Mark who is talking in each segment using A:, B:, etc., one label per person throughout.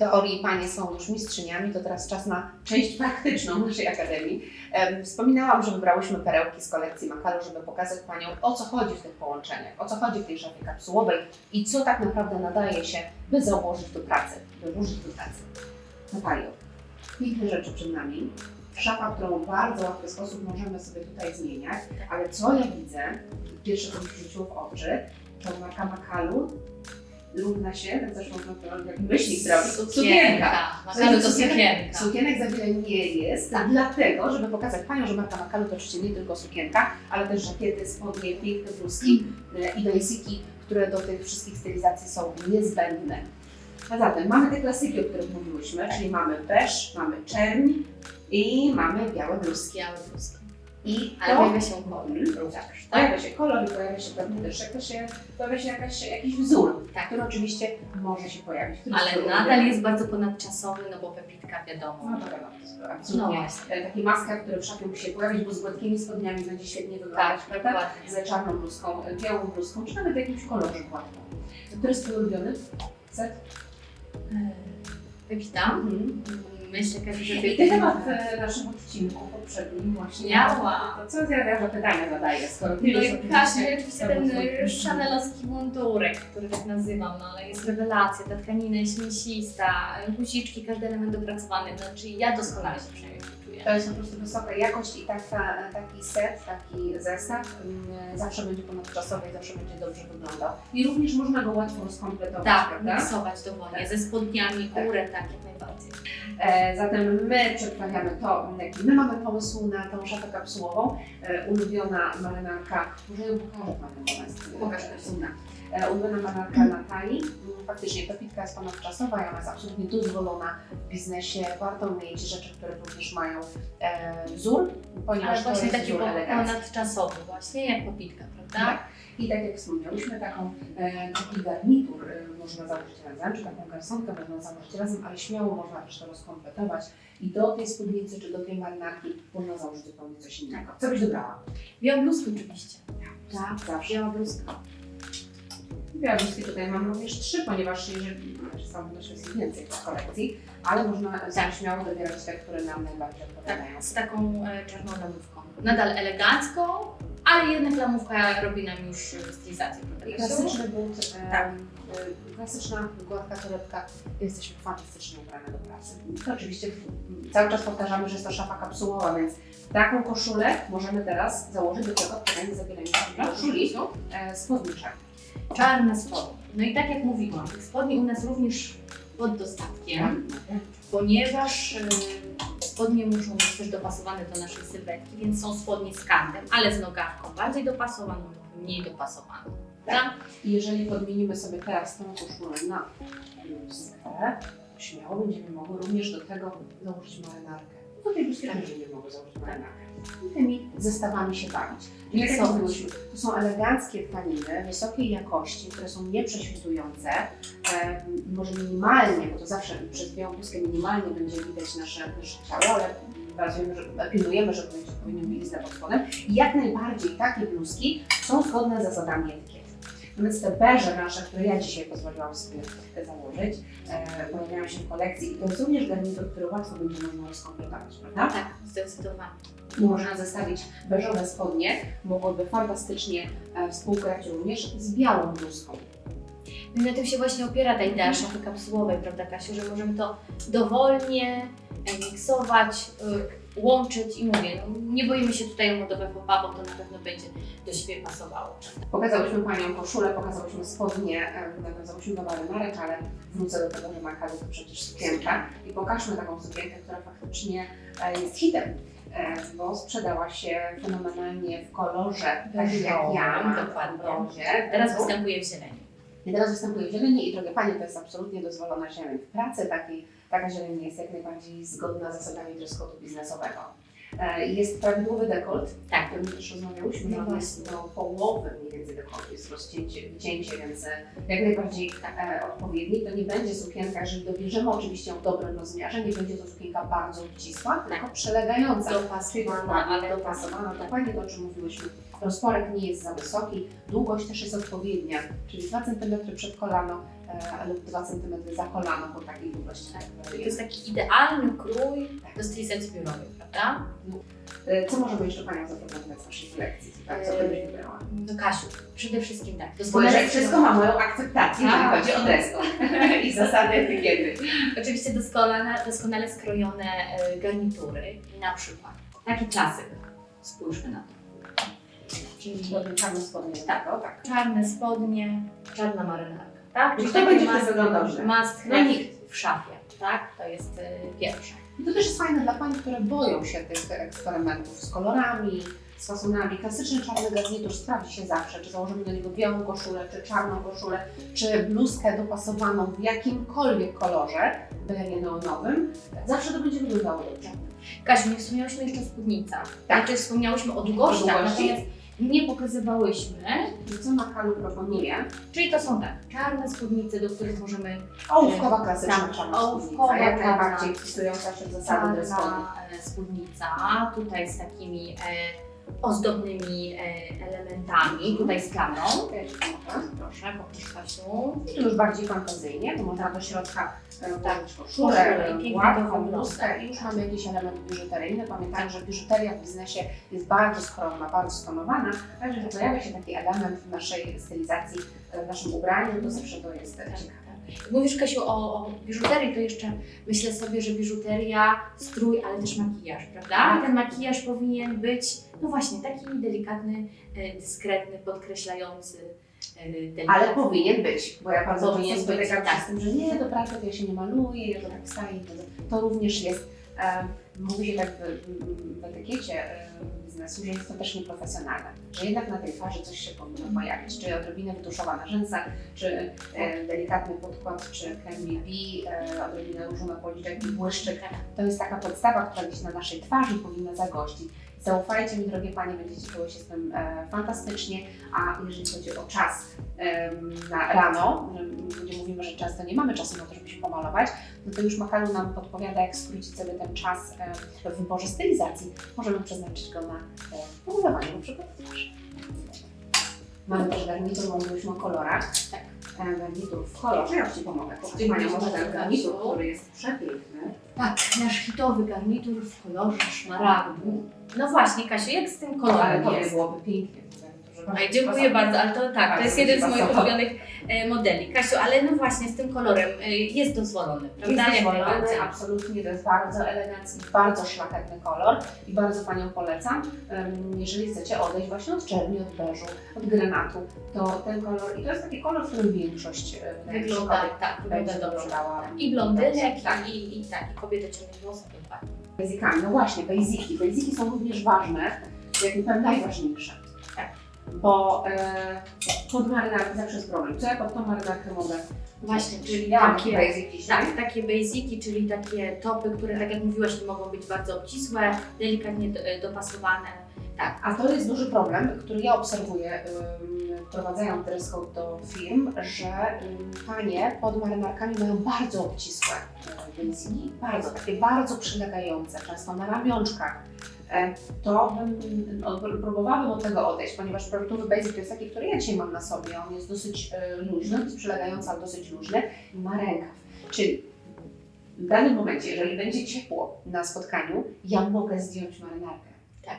A: teorii panie są już mistrzyniami, to teraz czas na część praktyczną naszej akademii. Em, Wspominałam, że wybrałyśmy perełki z kolekcji Makalu, żeby pokazać paniom o co chodzi w tych połączeniach, o co chodzi w tej szafie kapsułowej i co tak naprawdę nadaje się, by założyć do pracy, by włożyć do pracy. Natalio, piękne rzeczy przed nami. Szafa, którą w bardzo łatwy sposób możemy sobie tutaj zmieniać, ale co ja widzę, pierwsze co mi rzuciło w oczy, to marka Makalu równa się, tak też można to jak myślnik zrobić, sukienka.
B: Makalu to sukienka.
A: Sukienek za wiele nie jest,
B: Tak.
A: dlatego, żeby pokazać Panią, że marka Makalu to oczywiście nie tylko sukienka, ale też żakiety, spodnie, piękne bluzki e, i basici, które do tych wszystkich stylizacji są niezbędne. A zatem mamy te klasyki, o których mówiłyśmy, czyli mamy beż, mamy czerń i mamy białe bluzki.
B: Białe bluzki.
A: I
B: Ale
A: to
B: pojawia się kolor tak?
A: pojawia się kolor i pojawia się pewnie też jakaś, pojawia się jakaś, jakiś wzór,
B: Tak.
A: który oczywiście może się pojawić. Który
B: Ale nadal jest bardzo ponadczasowy, no bo pepitka wiadomo.
A: No to wiadomo,
B: No
A: absolutnie.
B: właśnie.
A: E, Taki maskar, który w szafie musi się pojawić, bo z gładkimi spodniami będzie świetnie wyglądać,
B: Tak,
A: prawda?
B: dokładnie.
A: Z czarną bluzką, e, białą bluzką, czy nawet jakimś kolorze gładką. Który jest Twój ulubiony set?
B: Pepita?
A: Mhm.
B: Myślę, Kasia, że
A: I
B: ty
A: temat e, naszym odcinku poprzednim właśnie.
B: Miała.
A: To co ja za pytania zadaję, skoro ty
B: No Kasia, oczywiście ten szanelowski mundurek, który tak nazywam, no ale jest rewelacja, ta tkanina jest mięsista, guziczki, każdy element dopracowany, no czyli ja doskonale się przynajmniej czuję.
A: To jest po prostu wysoka jakość i taka, taki set, taki zestaw mm, zawsze będzie ponadczasowy i zawsze będzie dobrze wyglądał. I również można go łatwo skompletować,
B: Tak,
A: prawda?
B: miksować dowolnie, ze spodniami,
A: Tak.
B: górę, tak, jak najbardziej.
A: E, zatem my przedstawiamy to, jaki my mamy pomysł na tą szafę kapsułową. E, ulubiona marynarka, może ją pokażę jest
B: Pokaż.
A: cudna. E, ulubiona marynarka Natalii. Faktycznie pepitka jest ponadczasowa i ona jest absolutnie dozwolona w biznesie. Warto mieć rzeczy, które również mają wzór, ponieważ
B: Ale
A: to
B: właśnie
A: jest
B: taki
A: wzór elegancki.
B: ponadczasowy właśnie, jak popitka, prawda?
A: Tak. I tak jak wspomniałyśmy, taką, e, taki garnitur e, można założyć razem, czy taką garsonkę można założyć razem, ale śmiało można też to rozkompletować i do tej spódnicy, czy do tej marynarki można założyć zupełnie coś innego. Co byś dobrała?
B: Białą bluzkę oczywiście.
A: Tak, zawsze.
B: Biała bluzka.
A: Białoruski tutaj mam również trzy, ponieważ jeżeli, znaczy jest ich więcej w kolekcji, ale można tak. śmiało dobierać te, które nam najbardziej odpowiadają.
B: Tak, z taką e, czarną lamówką. Nadal elegancką, ale jednak lamówka robi nam już stylizację.
A: Klasyczny but, e,
B: Tak.
A: e, klasyczna gładka torebka, jesteśmy fantastycznie ubrane do pracy. To oczywiście cały czas powtarzamy, że jest to szafa kapsułowa, więc taką koszulę możemy teraz założyć do tego odpowiednie zabielenia koszuli e, spódnicze.
B: Czarne spodnie. No i tak jak mówiłam, tych spodni u nas również pod dostatkiem, ponieważ e, spodnie muszą być też dopasowane do naszej sylwetki, więc są spodnie z kantem, ale z nogawką bardziej dopasowaną lub mniej dopasowaną. Tak?
A: I jeżeli podmienimy sobie teraz tą koszulę na bluzkę, śmiało będziemy mogły również do tego założyć marynarkę. Do tej
B: Tak.
A: też będziemy mogły założyć marynarkę. I tymi zestawami się bawić. Jak
B: Miksować.
A: mówiłyśmy, to są eleganckie tkaniny wysokiej jakości, które są nieprześwitujące. E, może minimalnie, bo to zawsze przez białą bluzkę minimalnie będzie widać nasze, nasze ciało, ale bazujemy, że, pilnujemy, żeby odpowiednią bieliznę pod spodem. I jak najbardziej takie bluzki są zgodne z zasadami etykiety. Beże nasze, które ja dzisiaj pozwoliłam sobie założyć, e, pojawiają się w kolekcji i to jest również garnitur, który łatwo będzie można rozkompletować, prawda?
B: Tak, zdecydowanie.
A: I można zestawić beżowe spodnie, mogłyby fantastycznie e, współgrać również z białą bluzką.
B: No i na tym się właśnie opiera ta idea szafy kapsułowej, prawda Kasiu, że możemy to dowolnie e, miksować, y, łączyć i mówię, no, nie boimy się tutaj o modowe popa, bo to na pewno będzie do siebie pasowało.
A: Pokazałyśmy Panią koszulę, pokazałyśmy spodnie, nawiązałyśmy do marynarek, ale wrócę do tego, że Makalu to przecież sukienka i pokażmy taką sukienkę, która faktycznie e, jest hitem. Bo sprzedała się fenomenalnie w kolorze, takim jak ja,
B: dokładnie.
A: brązie.
B: Teraz występuje w zieleni.
A: I teraz występuje w zieleni i drogie Panie, to jest absolutnie dozwolona zieleń w pracy. Takiej, taka zieleń jest jak najbardziej zgodna z zasadami dress code'u biznesowego. E, Jest prawidłowy dekolt,
B: Tak.
A: o którym też rozmawiałyśmy,
B: No
A: że on jest do połowy mniej więcej dekoltu, jest rozcięcie, wycięcie, więc e, jak najbardziej e, odpowiedni. To nie będzie sukienka, jeżeli dobierzemy oczywiście w dobrym rozmiarze, nie będzie to sukienka bardzo obcisła, tylko przelegająca.
B: Dopasowana, ale
A: dopasowana, dokładnie to, o czym mówiłyśmy. Rozporek nie jest za wysoki, długość też jest odpowiednia, czyli 2 cm przed kolano lub 2 cm za kolano, bo takiej długości
B: To jest taki idealny krój do stylizacji biurowej, prawda?
A: E, Co możemy jeszcze Panią zaproponować z naszej kolekcji? Tak, co
B: E,
A: byś wybrała?
B: No Kasiu, przede wszystkim tak. Doskonale
A: wszystko ma moją akceptację, jeżeli chodzi o dress i zasady etykiety.
B: Oczywiście doskonale, doskonale skrojone e, garnitury na przykład taki klasyk. Spójrzmy na to. Czyli
A: czarne spodnie,
B: Tak.
A: tak, tak.
B: czarne spodnie, czarna marynarka, tak?
A: I
B: Czyli
A: kto
B: taki
A: będzie
B: must-
A: wyglądał źle?
B: Must
A: No
B: have
A: nikt.
B: w szafie, tak? To jest e, pierwsze.
A: I to też jest fajne dla Pań, które boją się tych eksperymentów z kolorami, z fasonami. Klasyczny czarny garnitur sprawdzi się zawsze, czy założymy do niego białą koszulę, czy czarną koszulę, czy bluzkę dopasowaną w jakimkolwiek kolorze, byle nie neonowym. Zawsze to będzie wyglądało dobrze.
B: Kasiu, nie wspomniałyśmy jeszcze o spódnicach.
A: Tak.
B: Znaczy wspomniałyśmy o długościach,
A: O długości.
B: natomiast nie pokazywałyśmy.
A: Co Makalu proponuje?
B: Czyli to są tak, czarne spódnice, do których możemy
A: Ołówkowa klasyczna
B: Tak,
A: czarna
B: ołówkowa,
A: jak najbardziej wpisująca się w zasady
B: e, spódnica, tutaj z takimi e, ozdobnymi e, elementami, tutaj z
A: pomogę.
B: Proszę, pokaż Kasiu.
A: I tu już bardziej fantazyjnie, to można do środka e, włożyć
B: Koszulę wygląda.
A: bluzkę i już mamy jakiś element biżuteryjny. Pamiętajmy, że biżuteria w biznesie jest bardzo skromna, bardzo stonowana, a jeżeli pojawia się taki element w naszej stylizacji, e, w naszym ubraniu, to zawsze to jest e, ciekawe.
B: Mówisz Kasiu o, o biżuterii, to jeszcze myślę sobie, że biżuteria, strój, ale też makijaż, prawda? Ten makijaż powinien być, no właśnie, taki delikatny, e, dyskretny, podkreślający e, delikatny.
A: Ale powinien być, bo ja bardzo
B: Powinien
A: często
B: być,
A: spotykam się
B: tak.
A: z tym, że nie, do pracy to ja się nie maluję, ja to tak wstaję. To, to również jest, e, mówi się tak w, w etykiecie e, biznesu, że jest to też nieprofesjonalne, że jednak na tej twarzy coś się powinno pojawić, czy odrobinę wytuszowana rzęsa, czy e, delikatny podkład, czy krem BB, e, odrobinę różu na policzek i błyszczyk. To jest taka podstawa, która gdzieś na naszej twarzy powinna zagościć. Zaufajcie mi, drogie Panie, będziecie czuły się z tym e, fantastycznie, a jeżeli chodzi o czas na rano, gdzie mówimy, że często nie mamy czasu na to, żeby się pomalować, no to już Makalu nam podpowiada, jak skrócić sobie ten czas e, w wyborze stylizacji. Możemy przeznaczyć go na e, pomalowanie na przykład. Mamy też garnitur, mówiliśmy o kolorach.
B: Tak.
A: E, Garnitur w kolorze, ja Ci pomogę. Pokaż
B: Dziękuję
A: Pani może
B: bardzo,
A: ten garnitur,
B: Kasiu.
A: który jest przepiękny.
B: Tak, nasz hitowy garnitur w kolorze szmaragdu. No właśnie, Kasiu, jak z tym
A: Ale
B: kolorem
A: to
B: jest?
A: byłoby pięknie. w garniturze.
B: Oj, dziękuję bardzo, ale to tak, to jest jeden z moich ulubionych modeli. Kasiu, ale no właśnie z tym kolorem e, jest dozwolony, prawda?
A: Jest dozwolony, absolutnie, to jest bardzo elegancki, bardzo szlachetny kolor i bardzo Panią polecam. Jeżeli chcecie odejść właśnie od czerni, od beżu, od granatu, to ten kolor, i to jest taki kolor, w którym większość e,
B: Wygląda, tak,
A: będzie wyglądała.
B: I blondynek,
A: Tak.
B: i, i tak, i kobiety ciemnych włosów dokładnie.
A: Basicami, no właśnie, basiki. Basiki są również ważne, jak nie powiem najważniejsze. Bo e, pod marynarkę zawsze jest problem. Co ja pod tą marynarkę mogę?
B: Właśnie, czyli
A: ja mam
B: takie-
A: basic.
B: Tak, takie basiki, czyli takie topy, które tak jak mówiłaś, mogą być bardzo obcisłe, delikatnie do, e, dopasowane. Tak,
A: A to jest duży problem, który ja obserwuję, ym, wprowadzając code do firm, że ym, panie pod marynarkami mają bardzo obcisłe y, basiki, bardzo, takie bardzo przylegające, często na ramionczkach. E, To bym, no, próbowałabym od tego odejść, ponieważ prawidłowy basic to jest taki, który ja dzisiaj mam na sobie. On jest dosyć y, luźny, jest przylegający, ale dosyć luźny i ma rękaw. Czyli w danym momencie, jeżeli będzie ciepło na spotkaniu, ja mogę zdjąć marynarkę.
B: tak.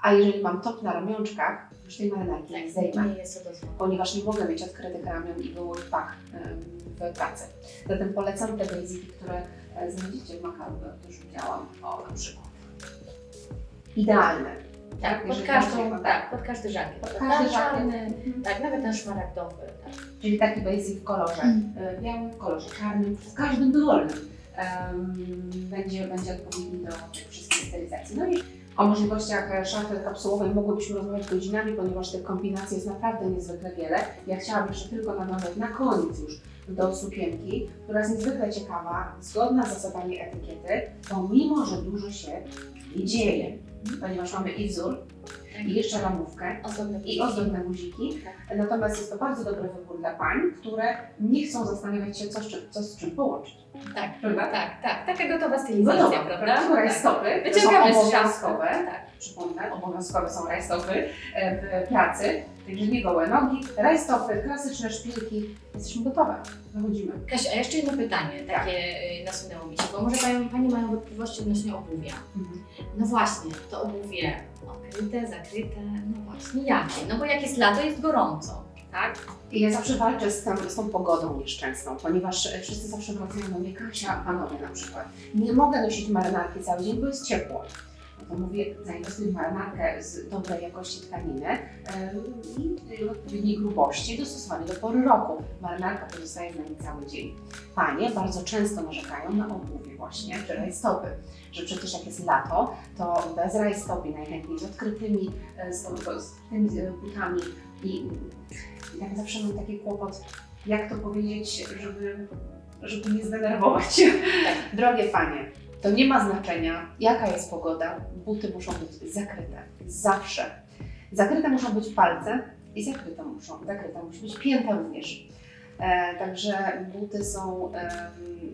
A: A jeżeli mam top na ramionczkach, już tej marynarki nie
B: Tak,
A: zdejmę,
B: nie jest
A: ponieważ nie mogę mieć odkrytych ramion i gołych pach w pracy. Zatem polecam te basiki, które e, znajdziecie w Makalu, jak już widziałam, o na przykład. Idealne.
B: Tak, pod każdą, tak, pod każdy żakiet.
A: Pod każdy.
B: Czarny, tak, nawet ten szmaragdowy. Tak.
A: Czyli taki basic w kolorze
B: Mm.
A: e, białym, w kolorze czarnym, w każdym dowolnym em, będzie, będzie odpowiedni do tych wszystkich stylizacji. No i o możliwościach e, szafy kapsułowej mogłybyśmy rozmawiać godzinami, ponieważ tych kombinacji jest naprawdę niezwykle wiele. Ja chciałam jeszcze tylko nawiązać na koniec już do sukienki, która jest niezwykle ciekawa, zgodna z zasadami etykiety, pomimo, że dużo się dzieje, ponieważ mamy i wzór, i jeszcze ramówkę,
B: Ozdobne
A: i ozdobne guziki. Natomiast jest to bardzo dobry wybór dla pań, które nie chcą zastanawiać się, co z czym, co z czym połączyć.
B: Tak,
A: Prawda?
B: tak, tak. Taka gotowa stylizacja,
A: Gotowa,
B: prawda?
A: prawda?
B: Tak.
A: Rajstopy
B: Wyciągamy
A: są
B: z szafy.
A: obowiązkowe.
B: Tak.
A: Przypomnę, obowiązkowe są rajstopy e, w pracy, także nie gołe nogi, rajstopy, klasyczne szpilki. Jesteśmy gotowe, wychodzimy.
B: Kasiu, a jeszcze jedno pytanie
A: Tak.
B: takie y, nasunęło mi się, bo może Pani, Pani mają wątpliwości odnośnie obuwia. No właśnie, to obuwie okryte, zakryte, no właśnie, jakie? No bo jak jest lato, jest gorąco, tak?
A: I ja zawsze walczę z, tą- z tą pogodą nieszczęsną, ponieważ e, wszyscy zawsze wracają do mnie, Kasia, panowie na przykład, nie mogę nosić marynarki cały dzień, bo jest ciepło. Mówię, zainwestuj w marynarkę z dobrej jakości tkaniny i odpowiedniej grubości, dostosowanej do pory roku. Marynarka pozostaje z nami cały dzień. Panie bardzo często narzekają na obuwie właśnie, czy rajstopy, że przecież jak jest lato, to bez rajstopi, najchętniej z odkrytymi, e, z, odkrytymi e, butami i, tak zawsze mam taki kłopot, jak to powiedzieć, żeby, żeby nie zdenerwować. Drogie panie, to nie ma znaczenia, jaka jest pogoda, buty muszą być zakryte. Zawsze. Zakryte muszą być palce i zakryte muszą, zakryta musi być pięta również. E, także buty są, em,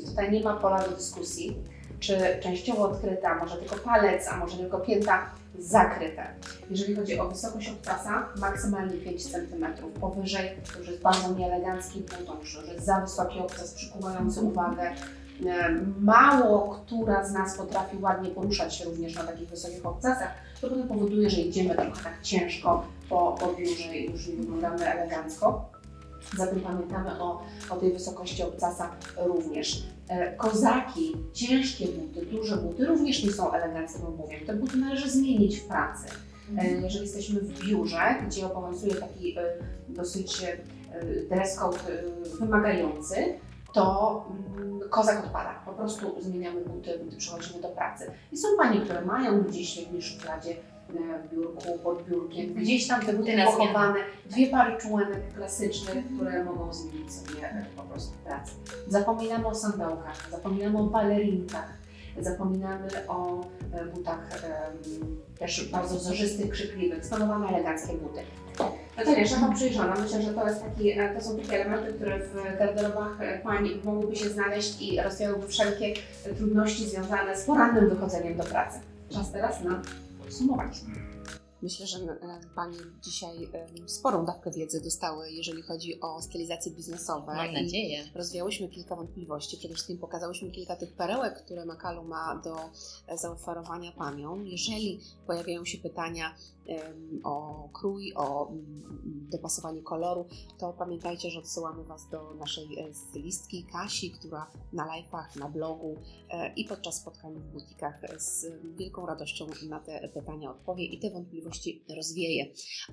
A: tutaj nie ma pola do dyskusji, czy częściowo odkryta, może tylko palec, a może tylko pięta zakryte. Jeżeli chodzi o wysokość obcasa, maksymalnie 5 cm. Powyżej to już jest bardzo nieelegancki but, to już jest za wysoki obcas, przykuwający uwagę. E, Mało która z nas potrafi ładnie poruszać się również na takich wysokich obcasach, to potem powoduje, że idziemy trochę tak ciężko po, po biurze i już nie wyglądamy elegancko. Zatem pamiętamy o, o tej wysokości obcasa również. E, Kozaki, ciężkie buty, duże buty również nie są eleganckim obuwiem. Te buty należy zmienić w pracy. E, Jeżeli jesteśmy w biurze, gdzie obowiązuje taki dosyć dress code wymagający, to mm, kozak odpada. Po prostu zmieniamy buty, gdy przechodzimy do pracy. I są panie, które mają gdzieś w szufladzie, e, w biurku, pod biurkiem, gdzieś tam te buty
B: zmianę.
A: pochowane, dwie pary czułenek klasycznych, które mogą zmienić sobie e, po prostu pracę. Zapominamy o sandałkach, zapominamy o balerinkach, zapominamy o e, butach em, też bardzo wzorzystych, krzykliwych, stonowane eleganckie buty. Natalia, szafa przyjrzana, myślę, że to, jest taki, e, to są takie elementy, które w garderobach e, pań mogłyby się znaleźć i rozwiałyby wszelkie trudności związane z porannym wychodzeniem do pracy. Czas teraz na podsumowanie. Myślę, że e, Panie dzisiaj sporą dawkę wiedzy dostały, jeżeli chodzi o stylizacje biznesowe.
B: Mam nadzieję.
A: Rozwiałyśmy kilka wątpliwości. Przede wszystkim pokazałyśmy kilka tych perełek, które Makalu ma do zaoferowania Paniom. Jeżeli pojawiają się pytania o krój, o mm, dopasowanie koloru, to pamiętajcie, że odsyłamy Was do naszej e, stylistki Kasi, która na live'ach, na blogu e, i podczas spotkań w butikach e, z wielką radością na te pytania odpowie i te wątpliwości rozwieje.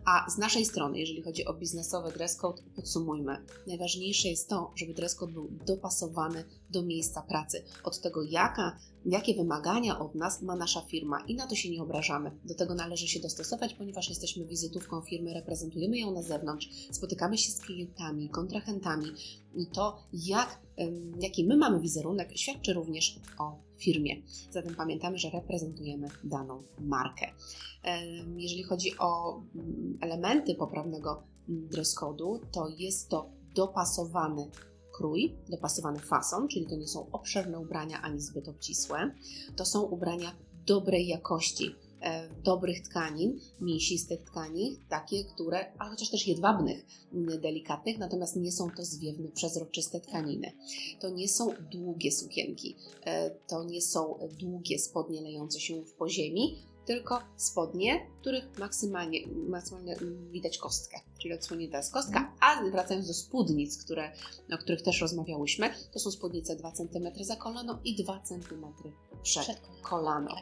A: A z naszej strony, jeżeli chodzi o biznesowy dress code, podsumujmy. Najważniejsze jest to, żeby dress code był dopasowany do miejsca pracy. Od tego, jaka, jakie wymagania od nas ma nasza firma i na to się nie obrażamy. Do tego należy się dostosować, ponieważ jesteśmy wizytówką firmy, reprezentujemy ją na zewnątrz, spotykamy się z klientami, kontrahentami i to, jak, jaki my mamy wizerunek, świadczy również o firmie. Zatem pamiętamy, że reprezentujemy daną markę. Jeżeli chodzi o mm, elementy poprawnego mm, dress code'u, to jest to dopasowany krój, dopasowany fason, czyli to nie są obszerne ubrania ani zbyt obcisłe. To są ubrania dobrej jakości, dobrych tkanin, mięsistych tkanin, takie, które, ale chociaż też jedwabnych, mm, delikatnych, natomiast nie są to zwiewne, przezroczyste tkaniny. To nie są długie sukienki, e, to nie są długie spodnie lejące się w poziemi, tylko spodnie, których maksymalnie, maksymalnie widać kostkę, czyli odsłonięta jest kostka, a wracając do spódnic, które, o których też rozmawiałyśmy, to są spódnice 2 cm za kolano i 2 cm przed
B: Przed
A: kolano.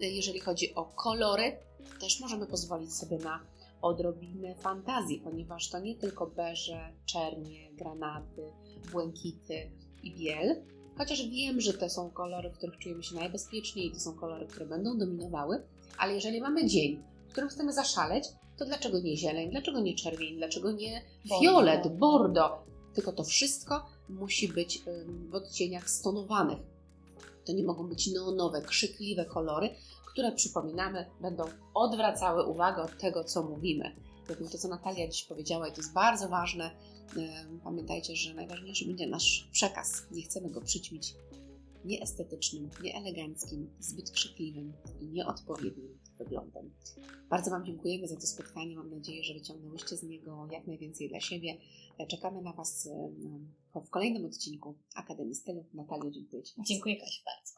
A: Jeżeli chodzi o kolory, też możemy pozwolić sobie na odrobinę fantazji, ponieważ to nie tylko beże, czernie, granaty, błękity i biel, chociaż wiem, że to są kolory, w których czujemy się najbezpieczniej, to są kolory, które będą dominowały, ale jeżeli mamy dzień, w którym chcemy zaszaleć, to dlaczego nie zieleń, dlaczego nie czerwień, dlaczego nie fiolet, bordo? Tylko to wszystko musi być w odcieniach stonowanych. To nie mogą być neonowe, krzykliwe kolory, które przypominamy, będą odwracały uwagę od tego, co mówimy. Pewnie to, co Natalia dziś powiedziała, i to jest bardzo ważne. Pamiętajcie, że najważniejszy będzie nasz przekaz. Nie chcemy go przyćmić nieestetycznym, nieeleganckim, zbyt krzykliwym i nieodpowiednim wyglądem. Bardzo Wam dziękujemy za to spotkanie. Mam nadzieję, że wyciągnęłyście z niego jak najwięcej dla siebie. E, Czekamy na Was e, w kolejnym odcinku Akademii Stylu. Natalio, dziękuję Ci bardzo.
B: Dziękuję Kasiu bardzo.